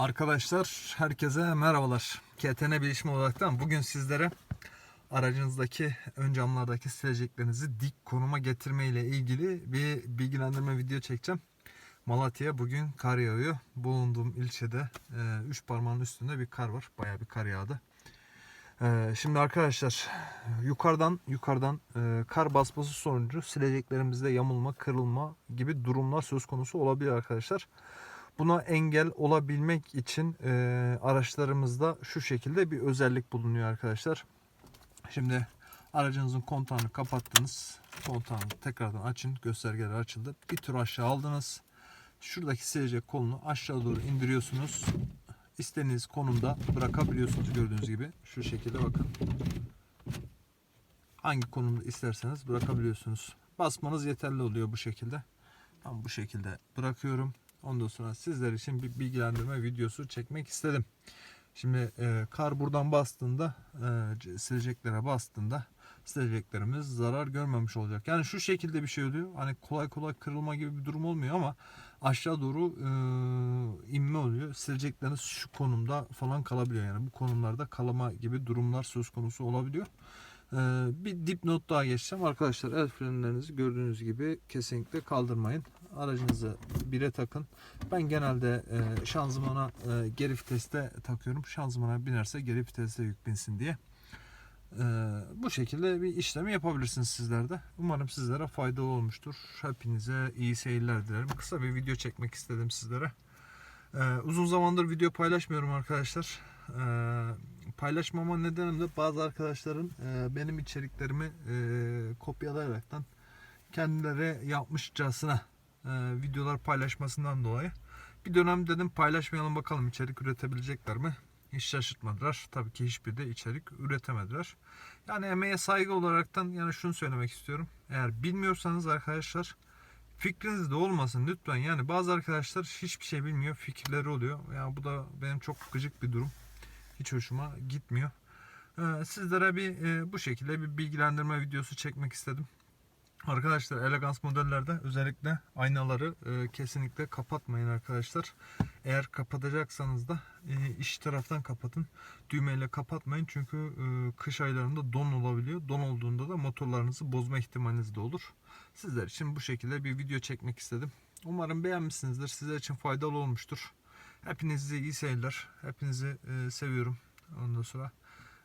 Arkadaşlar herkese merhabalar. KTN Bilişim olaraktan bugün sizlere aracınızdaki ön camlardaki sileceklerinizi dik konuma getirme ile ilgili bir bilgilendirme video çekeceğim. Malatya bugün kar yağıyor. Bulunduğum ilçede 3 parmağın üstünde bir kar var. Bayağı bir kar yağdı. E, Şimdi arkadaşlar yukarıdan yukarıdan e, kar basması sonucu sileceklerimizde yamulma, kırılma gibi durumlar söz konusu olabilir arkadaşlar. Buna engel olabilmek için e, araçlarımızda şu şekilde bir özellik bulunuyor arkadaşlar. Şimdi aracınızın kontağını kapattınız. Kontağını tekrardan açın. Göstergeler açıldı. Bir tur aşağı aldınız. Şuradaki silecek kolunu aşağı doğru indiriyorsunuz. İstediğiniz konumda bırakabiliyorsunuz gördüğünüz gibi. Şu şekilde bakın. Hangi konumda isterseniz bırakabiliyorsunuz. Basmanız yeterli oluyor bu şekilde. Ben bu şekilde bırakıyorum. Ondan sonra sizler için bir bilgilendirme videosu çekmek istedim. Şimdi e, kar buradan bastığında e, sileceklere bastığında sileceklerimiz zarar görmemiş olacak. Yani şu şekilde bir şey oluyor. Hani kolay kolay kırılma gibi bir durum olmuyor ama aşağı doğru e, inme oluyor. Silecekleriniz şu konumda falan kalabiliyor. Yani bu konumlarda kalama gibi durumlar söz konusu olabiliyor. Ee, bir dipnot daha geçeceğim. Arkadaşlar el frenlerinizi gördüğünüz gibi kesinlikle kaldırmayın. Aracınızı bire takın. Ben genelde e, şanzımana e, geri viteste takıyorum. Şanzımana binerse geri viteste yük binsin diye. Ee, bu şekilde bir işlemi yapabilirsiniz sizler de. Umarım sizlere faydalı olmuştur. Hepinize iyi seyirler dilerim. Kısa bir video çekmek istedim sizlere. Ee, uzun zamandır video paylaşmıyorum arkadaşlar. Paylaşmama nedenim de bazı arkadaşların e, benim içeriklerimi e, kopyalayaraktan kendileri yapmışçasına e, videolar paylaşmasından dolayı bir dönem dedim paylaşmayalım bakalım içerik üretebilecekler mi? Hiç şaşırtmadılar. Tabii ki hiçbir de içerik üretemediler. Yani emeğe saygı olaraktan yani şunu söylemek istiyorum. Eğer bilmiyorsanız arkadaşlar fikriniz de olmasın lütfen. Yani bazı arkadaşlar hiçbir şey bilmiyor. Fikirleri oluyor. Yani bu da benim çok gıcık bir durum. Hiç hoşuma gitmiyor. Ee, sizlere bir e, bu şekilde bir bilgilendirme videosu çekmek istedim. Arkadaşlar elegans modellerde özellikle aynaları e, kesinlikle kapatmayın arkadaşlar. Eğer kapatacaksanız da e, iç taraftan kapatın. Düğmeyle kapatmayın çünkü e, kış aylarında don olabiliyor. Don olduğunda da motorlarınızı bozma ihtimaliniz de olur. Sizler için bu şekilde bir video çekmek istedim. Umarım beğenmişsinizdir. Sizler için faydalı olmuştur. Hepinize iyi seyirler. Hepinizi e, seviyorum. Ondan sonra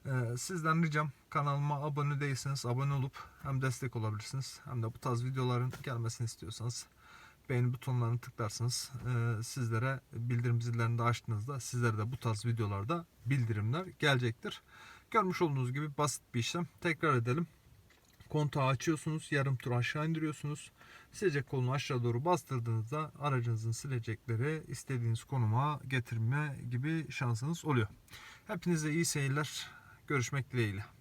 ee, sizden ricam kanalıma abone değilseniz abone olup hem destek olabilirsiniz hem de bu tarz videoların gelmesini istiyorsanız beğeni butonlarını tıklarsınız. Ee, sizlere bildirim zillerini de açtığınızda sizlere de bu tarz videolarda bildirimler gelecektir. Görmüş olduğunuz gibi basit bir işlem. Tekrar edelim. Kontağı açıyorsunuz. Yarım tur aşağı indiriyorsunuz. Silecek kolunu aşağı doğru bastırdığınızda aracınızın silecekleri istediğiniz konuma getirme gibi şansınız oluyor. Hepinize iyi seyirler. Görüşmek dileğiyle.